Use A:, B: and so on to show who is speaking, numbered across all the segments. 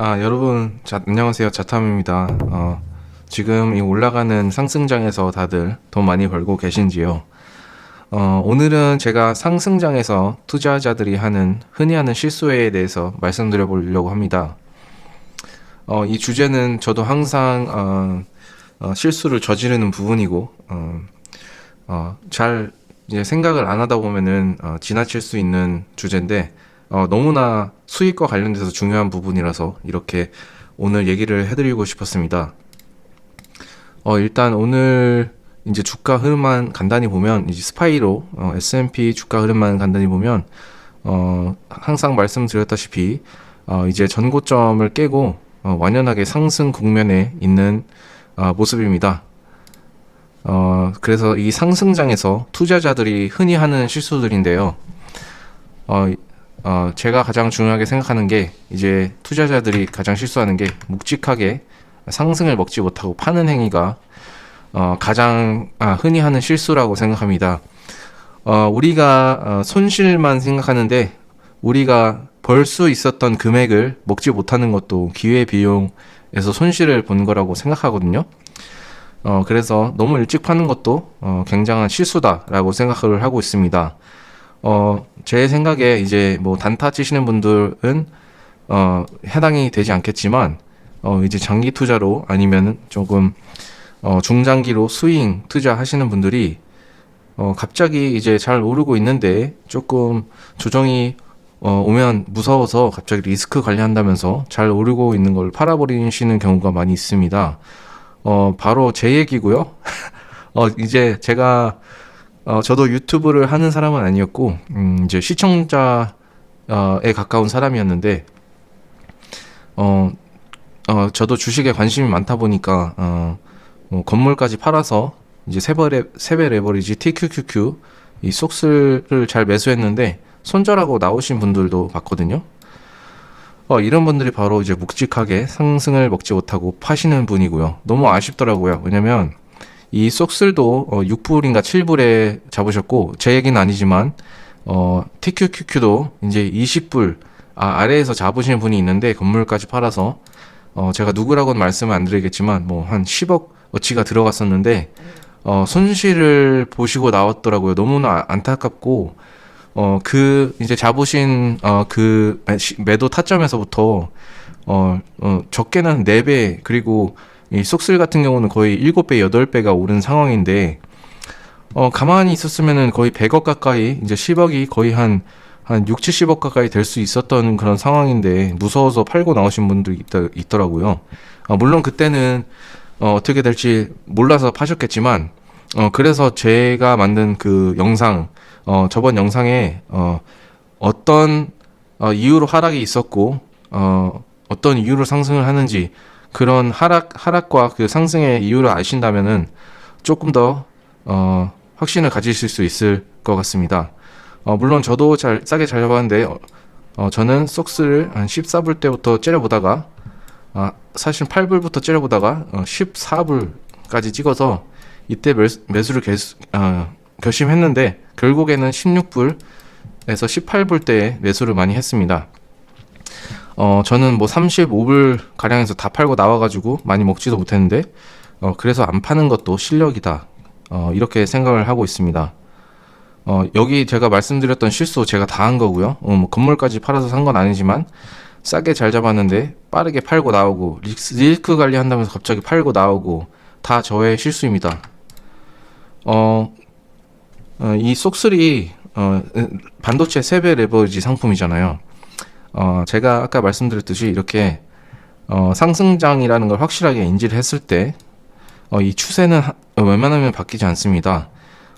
A: 아, 여러분, 자, 안녕하세요. 자탐입니다. 어, 지금 이 올라가는 상승장에서 다들 돈 많이 벌고 계신지요? 어, 오늘은 제가 상승장에서 투자자들이 하는, 흔히 하는 실수에 대해서 말씀드려 보려고 합니다. 어, 이 주제는 저도 항상, 어, 어, 실수를 저지르는 부분이고, 어, 어, 잘 생각을 안 하다 보면은 어, 지나칠 수 있는 주제인데, 어, 너무나 수익과 관련돼서 중요한 부분이라서 이렇게 오늘 얘기를 해드리고 싶었습니다. 어, 일단 오늘 이제 주가 흐름만 간단히 보면 이제 스파이로 어, S&P 주가 흐름만 간단히 보면 어, 항상 말씀드렸다시피 어, 이제 전고점을 깨고 어, 완연하게 상승 국면에 있는 어, 모습입니다. 어, 그래서 이 상승장에서 투자자들이 흔히 하는 실수들인데요. 어, 어, 제가 가장 중요하게 생각하는 게 이제 투자자들이 가장 실수하는 게 묵직하게 상승을 먹지 못하고 파는 행위가 어, 가장 아, 흔히 하는 실수라고 생각합니다. 어, 우리가 어, 손실만 생각하는데 우리가 벌 수 있었던 금액을 먹지 못하는 것도 기회 비용에서 손실을 본 거라고 생각하거든요. 어, 그래서 너무 일찍 파는 것도 어, 굉장한 실수다라고 생각을 하고 있습니다. 어, 제 생각에 이제 뭐 단타 치시는 분들은 어, 해당이 되지 않겠지만 어, 이제 장기 투자로 아니면 조금 어, 중장기로 스윙 투자 하시는 분들이 어, 갑자기 이제 잘 오르고 있는데 조금 조정이 어, 오면 무서워서 갑자기 리스크 관리한다면서 잘 오르고 있는 걸 팔아버리시는 경우가 많이 있습니다. 어, 바로 제 얘기고요. 어, 이제 제가 어, 저도 유튜브를 하는 사람은 아니었고, 음, 이제 시청자에 가까운 사람이었는데, 어, 어, 저도 주식에 관심이 많다 보니까, 어, 뭐 건물까지 팔아서, 이제 세배, 레, 세배 레버리지 TQQQ, 이 속슬을 잘 매수했는데, 손절하고 나오신 분들도 봤거든요. 어, 이런 분들이 바로 이제 묵직하게 상승을 먹지 못하고 파시는 분이고요. 너무 아쉽더라고요. 왜냐면, 이 쏙슬도 어, 6불인가 7불에 잡으셨고 제 얘기는 아니지만 어, TQQQ도 이제 20불 아, 아래에서 잡으시는 분이 있는데 건물까지 팔아서 어, 제가 누구라고는 말씀을 안 드리겠지만 뭐 한 10억 어치가 들어갔었는데 어, 손실을 보시고 나왔더라고요. 너무나 안타깝고 어, 그 이제 잡으신 어, 그 매도 타점에서부터 어, 어, 적게는 4배 그리고 이 쏙슬 같은 경우는 거의 7배, 8배가 오른 상황인데, 어, 가만히 있었으면은 거의 100억 가까이, 이제 10억이 거의 한, 한 6, 70억 가까이 될 수 있었던 그런 상황인데, 무서워서 팔고 나오신 분도 있다, 있더라고요. 어, 물론 그때는, 어, 어떻게 될지 몰라서 파셨겠지만, 어, 그래서 제가 만든 그 영상, 어, 저번 영상에, 어, 어떤, 어, 이유로 하락이 있었고, 어, 어떤 이유로 상승을 하는지, 그런 하락 하락과 그 상승의 이유를 아신다면은 조금 더 어, 확신을 가지실 수 있을 것 같습니다. 어, 물론 저도 잘 싸게 잘 잡았는데 어, 어, 저는 속스를 한 14불 때부터 째려보다가 아, 사실 8불부터 째려보다가 어, 14불까지 찍어서 이때 매수, 매수를 개수, 어, 결심했는데 결국에는 16불에서 18불 때 매수를 많이 했습니다. 어, 저는 뭐 35불 가량에서 다 팔고 나와가지고 많이 먹지도 못했는데, 어, 그래서 안 파는 것도 실력이다. 어, 이렇게 생각을 하고 있습니다. 어, 여기 제가 말씀드렸던 실수 제가 다 한 거고요. 어, 뭐 건물까지 팔아서 산 건 아니지만, 싸게 잘 잡았는데, 빠르게 팔고 나오고, 리스크, 리스크 관리 한다면서 갑자기 팔고 나오고, 다 저의 실수입니다. 어, 어, 이 쏙슬이, 어, 반도체 세배 레버리지 상품이잖아요. 어, 제가 아까 말씀드렸듯이 이렇게 어, 상승장이라는 걸 확실하게 인지를 했을 때, 어, 이 추세는 하, 어, 웬만하면 바뀌지 않습니다.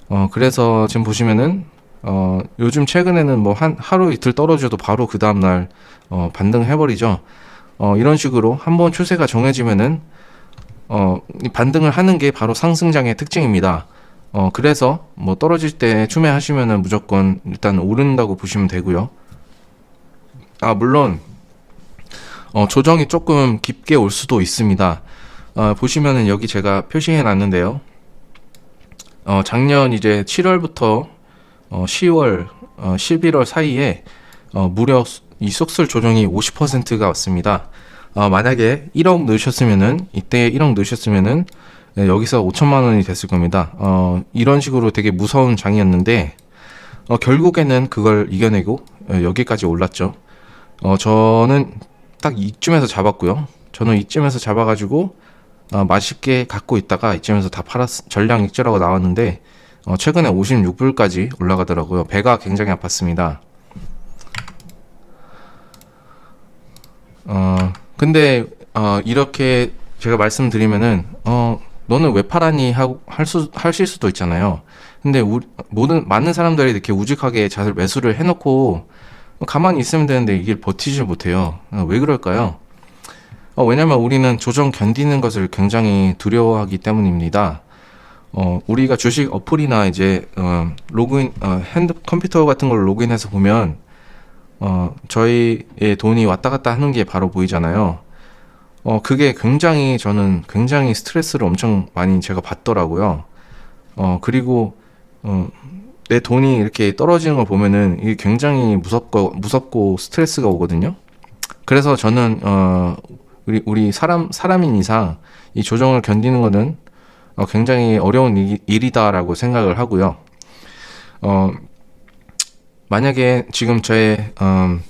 A: 어, 그래서 지금 보시면은, 어, 요즘 최근에는 뭐 한, 하루 이틀 떨어져도 바로 그 다음 날, 어, 반등해버리죠. 어, 이런 식으로 한번 추세가 정해지면은, 어, 이 반등을 하는 게 바로 상승장의 특징입니다. 어, 그래서 뭐 떨어질 때 추매하시면은 무조건 일단 오른다고 보시면 되고요. 아, 물론, 어, 조정이 조금 깊게 올 수도 있습니다. 어, 보시면은 여기 제가 표시해 놨는데요. 어, 작년 이제 7월부터 어, 10월, 어, 11월 사이에 어, 무려 이 속설 조정이 50%가 왔습니다. 어, 만약에 1억 넣으셨으면은 이때 1억 넣으셨으면은 네, 여기서 5천만 원이 됐을 겁니다. 어, 이런 식으로 되게 무서운 장이었는데 어, 결국에는 그걸 이겨내고 어, 여기까지 올랐죠. 어, 저는 딱 이쯤에서 잡았고요. 저는 이쯤에서 잡아가지고 어, 맛있게 갖고 있다가 이쯤에서 다 팔았 전량 익절하고 나왔는데 어, 최근에 56불까지 올라가더라고요. 배가 굉장히 아팠습니다. 어, 근데 어, 이렇게 제가 말씀드리면은 어, 너는 왜 팔았니 하고 할 수 하실 수도 있잖아요. 근데 우, 모든 많은 사람들이 이렇게 우직하게 자살 매수를 해놓고 가만히 있으면 되는데 이게 버티지 못해요. 어, 왜 그럴까요? 어, 왜냐면 우리는 조정 견디는 것을 굉장히 두려워하기 때문입니다. 어, 우리가 주식 어플이나 이제 어, 로그인 어, 핸드 컴퓨터 같은 걸 로그인해서 보면 어, 저희의 돈이 왔다 갔다 하는 게 바로 보이잖아요. 어, 그게 굉장히 저는 굉장히 스트레스를 엄청 많이 제가 받더라고요. 어, 그리고 어, 내 돈이 이렇게 떨어지는 걸 보면은 이게 굉장히 무섭고 무섭고 스트레스가 오거든요. 그래서 저는 어, 우리 우리 사람 사람인 이상 이 조정을 견디는 거는 어, 굉장히 어려운 일, 일이다라고 생각을 하고요. 어, 만약에 지금 저의 음,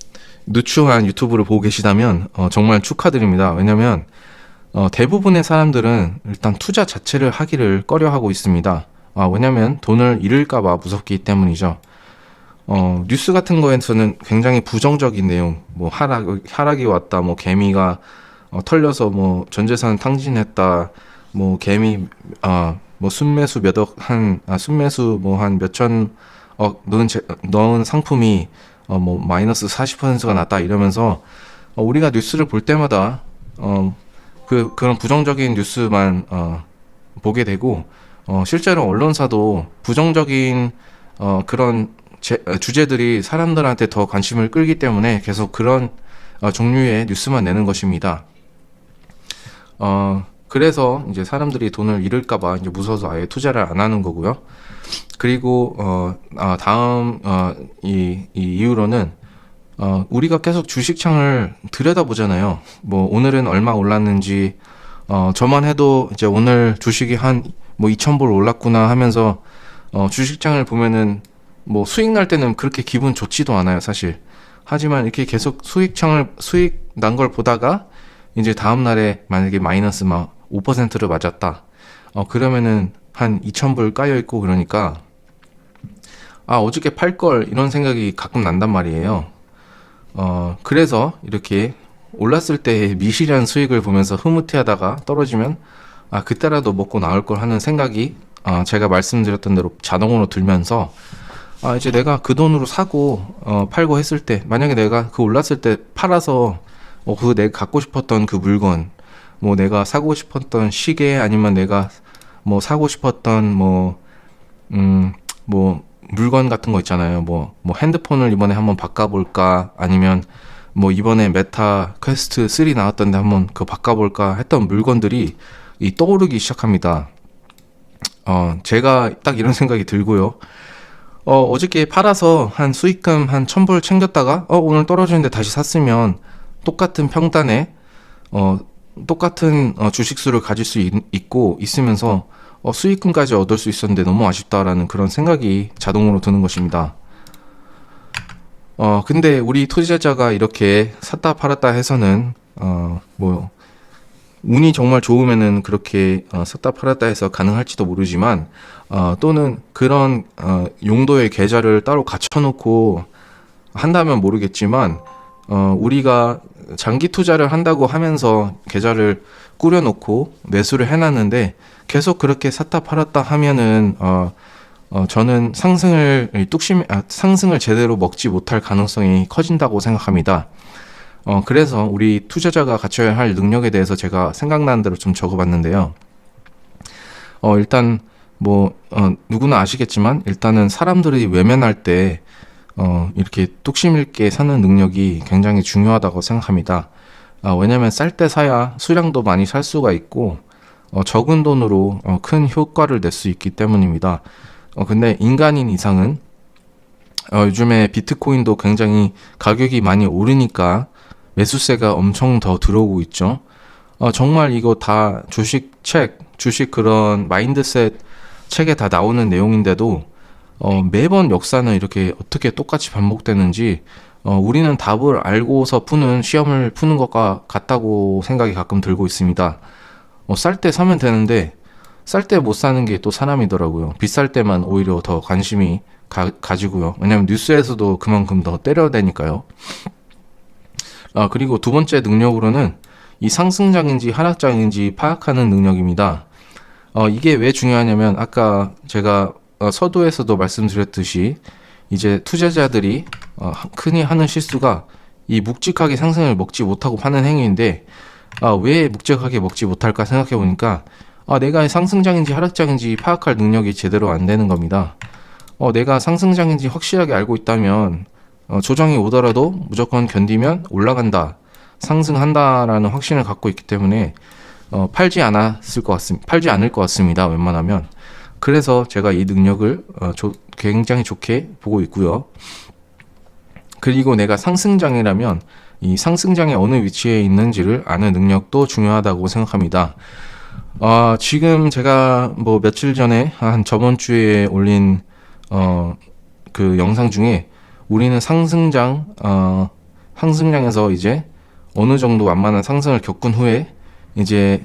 A: 누추한 유튜브를 보고 계시다면 어, 정말 축하드립니다. 왜냐면 어, 대부분의 사람들은 일단 투자 자체를 하기를 꺼려하고 있습니다. 아, 왜냐면 돈을 잃을까봐 무섭기 때문이죠. 어, 뉴스 같은 거에서는 굉장히 부정적인 내용, 뭐 하락, 하락이 왔다, 뭐 개미가 어, 털려서 뭐 전재산 탕진했다, 뭐 개미, 아, 뭐 순매수 몇억 한, 아, 순매수 뭐 한 몇천 억 넣은, 제, 넣은 상품이 어, 뭐 마이너스 40%가 났다 이러면서 어, 우리가 뉴스를 볼 때마다 어, 그 그런 부정적인 뉴스만 어, 보게 되고 어, 실제로 언론사도 부정적인 어, 그런 제, 어, 주제들이 사람들한테 더 관심을 끌기 때문에 계속 그런 어, 종류의 뉴스만 내는 것입니다. 어, 그래서 이제 사람들이 돈을 잃을까봐 이제 무서워서 아예 투자를 안 하는 거고요. 그리고 어, 아, 다음 어, 이, 이 이유로는 어, 우리가 계속 주식창을 들여다보잖아요. 뭐 오늘은 얼마 올랐는지 어, 저만 해도 이제 오늘 주식이 한 뭐 2,000불 올랐구나 하면서 어, 주식창을 보면은 뭐 수익 날 때는 그렇게 기분 좋지도 않아요, 사실. 하지만 이렇게 계속 수익창을 수익 난 걸 보다가 이제 다음 날에 만약에 마이너스 막 5%를 맞았다. 어 그러면은 한 2,000불 까여 있고 그러니까 아 어저께 팔 걸 이런 생각이 가끔 난단 말이에요. 어 그래서 이렇게 올랐을 때 미실한 수익을 보면서 흐뭇해 하다가 떨어지면 아 그때라도 먹고 나올 걸 하는 생각이 어, 제가 말씀드렸던 대로 자동으로 들면서 아 이제 내가 그 돈으로 사고 어, 팔고 했을 때 만약에 내가 그 올랐을 때 팔아서 어, 그 내가 갖고 싶었던 그 물건 뭐 내가 사고 싶었던 시계 아니면 내가 뭐 사고 싶었던 뭐 음 뭐 물건 같은 거 있잖아요. 뭐 뭐 핸드폰을 이번에 한번 바꿔볼까 아니면 뭐 이번에 메타 퀘스트 3 나왔던데 한번 그거 바꿔볼까 했던 물건들이 이 떠오르기 시작합니다. 어 제가 딱 이런 생각이 들고요. 어 어저께 팔아서 한 수익금 한 천불 챙겼다가 어 오늘 떨어지는데 다시 샀으면 똑같은 평단에 어 똑같은 어, 주식수를 가질 수 있, 있고 있으면서 어, 수익금까지 얻을 수 있었는데 너무 아쉽다라는 그런 생각이 자동으로 드는 것입니다. 어, 근데 우리 투자자가 이렇게 샀다 팔았다 해서는 어, 뭐 운이 정말 좋으면은 그렇게 어, 샀다 팔았다 해서 가능할지도 모르지만 어, 또는 그런 어, 용도의 계좌를 따로 갖춰놓고 한다면 모르겠지만 어, 우리가 장기 투자를 한다고 하면서 계좌를 꾸려놓고 매수를 해놨는데 계속 그렇게 샀다 팔았다 하면은 어, 어 저는 상승을 뚝심 아, 상승을 제대로 먹지 못할 가능성이 커진다고 생각합니다. 어 그래서 우리 투자자가 갖춰야 할 능력에 대해서 제가 생각나는 대로 좀 적어봤는데요. 어 일단 뭐 어, 누구나 아시겠지만 일단은 사람들이 외면할 때 어, 이렇게 뚝심 있게 사는 능력이 굉장히 중요하다고 생각합니다. 아, 왜냐면 쌀 때 사야 수량도 많이 살 수가 있고 어, 적은 돈으로 어, 큰 효과를 낼 수 있기 때문입니다. 어, 근데 인간인 이상은 어, 요즘에 비트코인도 굉장히 가격이 많이 오르니까 매수세가 엄청 더 들어오고 있죠. 어, 정말 이거 다 주식 책, 주식 그런 마인드셋 책에 다 나오는 내용인데도 어, 매번 역사는 이렇게 어떻게 똑같이 반복되는지 어, 우리는 답을 알고서 푸는 시험을 푸는 것과 같다고 생각이 가끔 들고 있습니다. 어, 쌀 때 사면 되는데 쌀 때 못 사는 게 또 사람이더라고요. 비쌀 때만 오히려 더 관심이 가, 가지고요. 왜냐면 뉴스에서도 그만큼 더 때려대니까요. 아, 그리고 두 번째 능력으로는 이 상승장인지 하락장인지 파악하는 능력입니다. 어, 이게 왜 중요하냐면 아까 제가 어, 서두에서도 말씀드렸듯이 이제 투자자들이 어, 흔히 하는 실수가 이 묵직하게 상승을 먹지 못하고 파는 행위인데 아, 왜 묵직하게 먹지 못할까 생각해 보니까 아, 내가 상승장인지 하락장인지 파악할 능력이 제대로 안 되는 겁니다. 어, 내가 상승장인지 확실하게 알고 있다면 어, 조정이 오더라도 무조건 견디면 올라간다, 상승한다라는 확신을 갖고 있기 때문에 어, 팔지 않았을 것 같습니다. 팔지 않을 것 같습니다. 웬만하면. 그래서 제가 이 능력을 어, 조- 굉장히 좋게 보고 있고요. 그리고 내가 상승장이라면 이 상승장의 어느 위치에 있는지를 아는 능력도 중요하다고 생각합니다. 아, 지금 제가 뭐 며칠 전에 한 저번 주에 올린 어, 그 영상 중에 우리는 상승장 어, 상승장에서 이제 어느 정도 완만한 상승을 겪은 후에 이제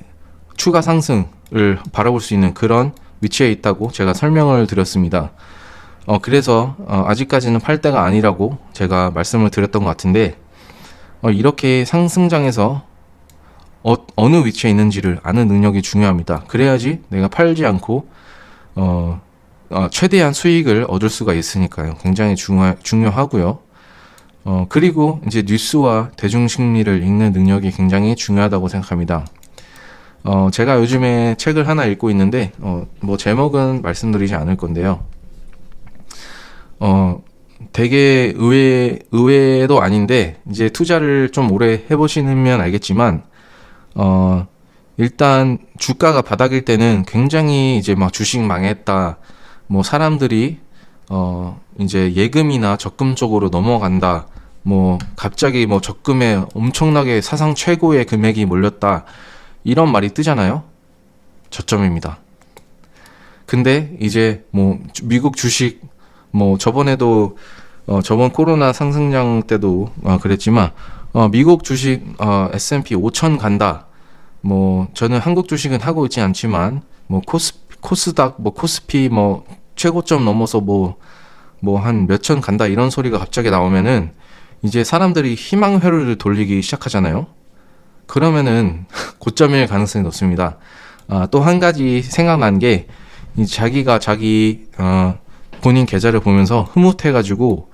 A: 추가 상승을 바라볼 수 있는 그런 위치에 있다고 제가 설명을 드렸습니다. 어, 그래서 어, 아직까지는 팔 때가 아니라고 제가 말씀을 드렸던 것 같은데 어, 이렇게 상승장에서 어, 어느 위치에 있는지를 아는 능력이 중요합니다. 그래야지 내가 팔지 않고 어, 어, 최대한 수익을 얻을 수가 있으니까요. 굉장히 중요, 중요하고요. 어, 그리고 이제 뉴스와 대중심리를 읽는 능력이 굉장히 중요하다고 생각합니다. 어, 제가 요즘에 책을 하나 읽고 있는데, 어, 뭐 제목은 말씀드리지 않을 건데요. 어, 되게 의외, 의외도 아닌데, 이제 투자를 좀 오래 해보시면 알겠지만, 어, 일단 주가가 바닥일 때는 굉장히 이제 막 주식 망했다, 뭐 사람들이 어 이제 예금이나 적금 쪽으로 넘어간다. 뭐 갑자기 뭐 적금에 엄청나게 사상 최고의 금액이 몰렸다. 이런 말이 뜨잖아요. 저점입니다. 근데 이제 뭐 주- 미국 주식 뭐 저번에도 어 저번 코로나 상승장 때도 어 그랬지만 어 미국 주식 어 S&P 5천 간다. 뭐 저는 한국 주식은 하고 있지 않지만 뭐 코스 코스닥 뭐 코스피 뭐 최고점 넘어서 뭐 뭐 한 몇 천 간다 이런 소리가 갑자기 나오면은 이제 사람들이 희망 회로를 돌리기 시작하잖아요. 그러면은 고점일 가능성이 높습니다. 아, 또 한 가지 생각난 게이 자기가 자기 어, 본인 계좌를 보면서 흐뭇해가지고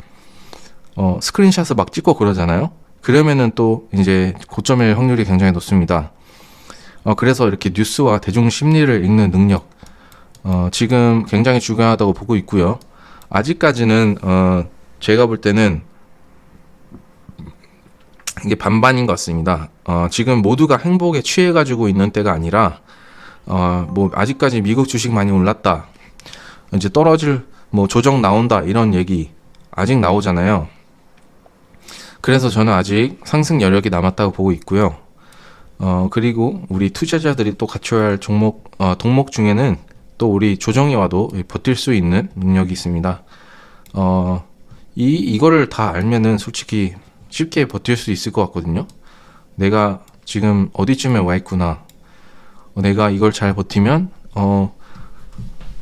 A: 어, 스크린샷을 막 찍고 그러잖아요. 그러면은 또 이제 고점일 확률이 굉장히 높습니다. 어, 그래서 이렇게 뉴스와 대중 심리를 읽는 능력, 어, 지금 굉장히 중요하다고 보고 있고요. 아직까지는, 어, 제가 볼 때는 이게 반반인 것 같습니다. 어, 지금 모두가 행복에 취해가지고 있는 때가 아니라, 어, 뭐, 아직까지 미국 주식 많이 올랐다. 이제 떨어질, 뭐, 조정 나온다. 이런 얘기 아직 나오잖아요. 그래서 저는 아직 상승 여력이 남았다고 보고 있고요. 어, 그리고 우리 투자자들이 또 갖춰야 할 종목, 어, 동목 중에는 또 우리 조정이 와도 버틸 수 있는 능력이 있습니다. 어, 이, 이거를 다 알면은 솔직히 쉽게 버틸 수 있을 것 같거든요. 내가 지금 어디쯤에 와 있구나. 어, 내가 이걸 잘 버티면, 어,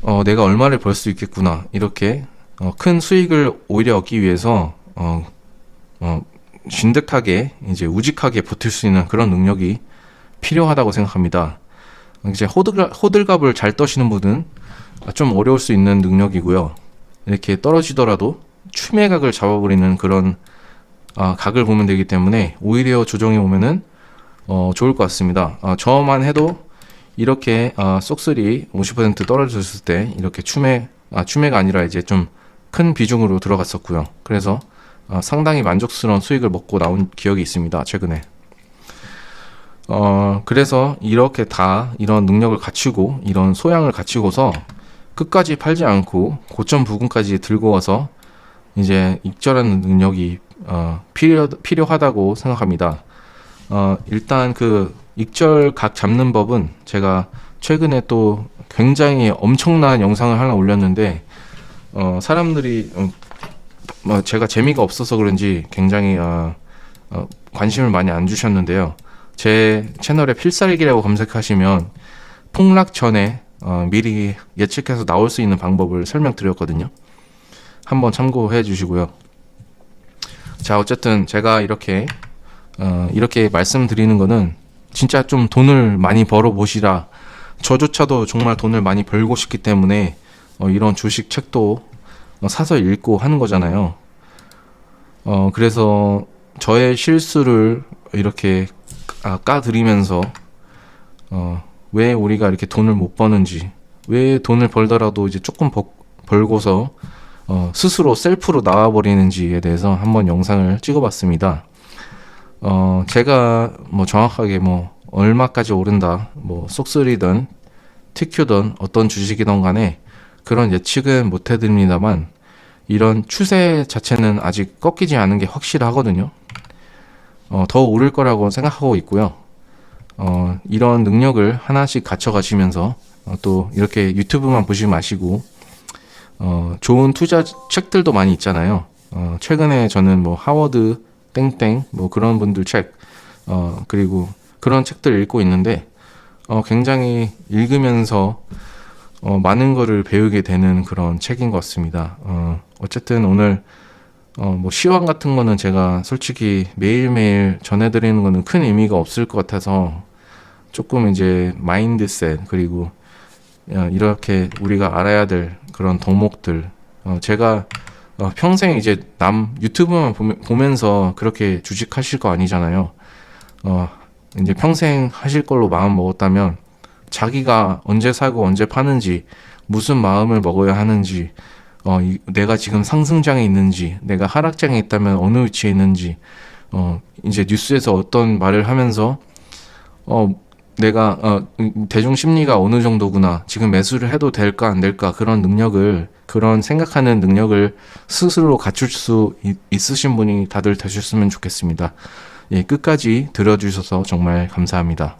A: 어, 내가 얼마를 벌 수 있겠구나. 이렇게, 어, 큰 수익을 오히려 얻기 위해서, 어, 어, 진득하게, 이제 우직하게 버틸 수 있는 그런 능력이 필요하다고 생각합니다. 이제 호들갑, 호들갑을 잘 떠시는 분은 좀 어려울 수 있는 능력이고요. 이렇게 떨어지더라도 추매각을 잡아버리는 그런 아, 각을 보면 되기 때문에 오히려 조정이 오면은 어, 좋을 것 같습니다. 아, 저만 해도 이렇게 아, 쏙쓸이 50% 떨어졌을 때 이렇게 추매 아, 추매가 아니라 이제 좀 큰 비중으로 들어갔었고요. 그래서 아, 상당히 만족스러운 수익을 먹고 나온 기억이 있습니다. 최근에. 어, 그래서 이렇게 다 이런 능력을 갖추고 이런 소양을 갖추고서 끝까지 팔지 않고 고점 부근까지 들고 와서 이제 익절하는 능력이 어, 필요 필요하다고 생각합니다. 어, 일단 그 익절 각 잡는 법은 제가 최근에 또 굉장히 엄청난 영상을 하나 올렸는데 어, 사람들이 어, 뭐 제가 재미가 없어서 그런지 굉장히 어, 어, 관심을 많이 안 주셨는데요. 제 채널에 필살기라고 검색하시면 폭락 전에 어, 미리 예측해서 나올 수 있는 방법을 설명드렸거든요. 한번 참고해 주시고요. 자, 어쨌든 제가 이렇게 어, 이렇게 말씀드리는 거는 진짜 좀 돈을 많이 벌어 보시라. 저조차도 정말 돈을 많이 벌고 싶기 때문에 어, 이런 주식 책도 어, 사서 읽고 하는 거잖아요. 어, 그래서 저의 실수를 이렇게 아, 까드리면서 어, 왜 우리가 이렇게 돈을 못 버는지, 왜 돈을 벌더라도 이제 조금 벌, 벌고서 어, 스스로 셀프로 나와버리는지에 대해서 한번 영상을 찍어봤습니다. 어, 제가 뭐 정확하게 뭐 얼마까지 오른다, 뭐 속쓰리든 TQ든 어떤 주식이든 간에 그런 예측은 못 해드립니다만 이런 추세 자체는 아직 꺾이지 않은 게 확실하거든요. 어, 더 오를 거라고 생각하고 있고요. 어, 이런 능력을 하나씩 갖춰가시면서 어, 또 이렇게 유튜브만 보지 마시고 어, 좋은 투자 책들도 많이 있잖아요. 어, 최근에 저는 뭐 하워드 땡땡 뭐 그런 분들 책 어, 그리고 그런 책들 읽고 있는데 어, 굉장히 읽으면서 어, 많은 거를 배우게 되는 그런 책인 것 같습니다. 어, 어쨌든 오늘 어, 뭐 시황 같은 거는 제가 솔직히 매일매일 전해드리는 거는 큰 의미가 없을 것 같아서 조금 이제 마인드셋 그리고 어, 이렇게 우리가 알아야 될 그런 덕목들 어, 제가 어, 평생 이제 남 유튜브만 보면, 보면 서 그렇게 주식하실 거 아니잖아요. 어, 이제 평생 하실 걸로 마음 먹었다면 자기가 언제 사고 언제 파는지 무슨 마음을 먹어야 하는지 어, 이, 내가 지금 상승장에 있는지 내가 하락장에 있다면 어느 위치에 있는지 어, 이제 뉴스에서 어떤 말을 하면서 어, 내가 어, 음, 대중 심리가 어느 정도구나 지금 매수를 해도 될까 안 될까 그런 능력을 그런 생각하는 능력을 스스로 갖출 수 있, 있으신 분이 다들 되셨으면 좋겠습니다. 예, 끝까지 들어주셔서 정말 감사합니다.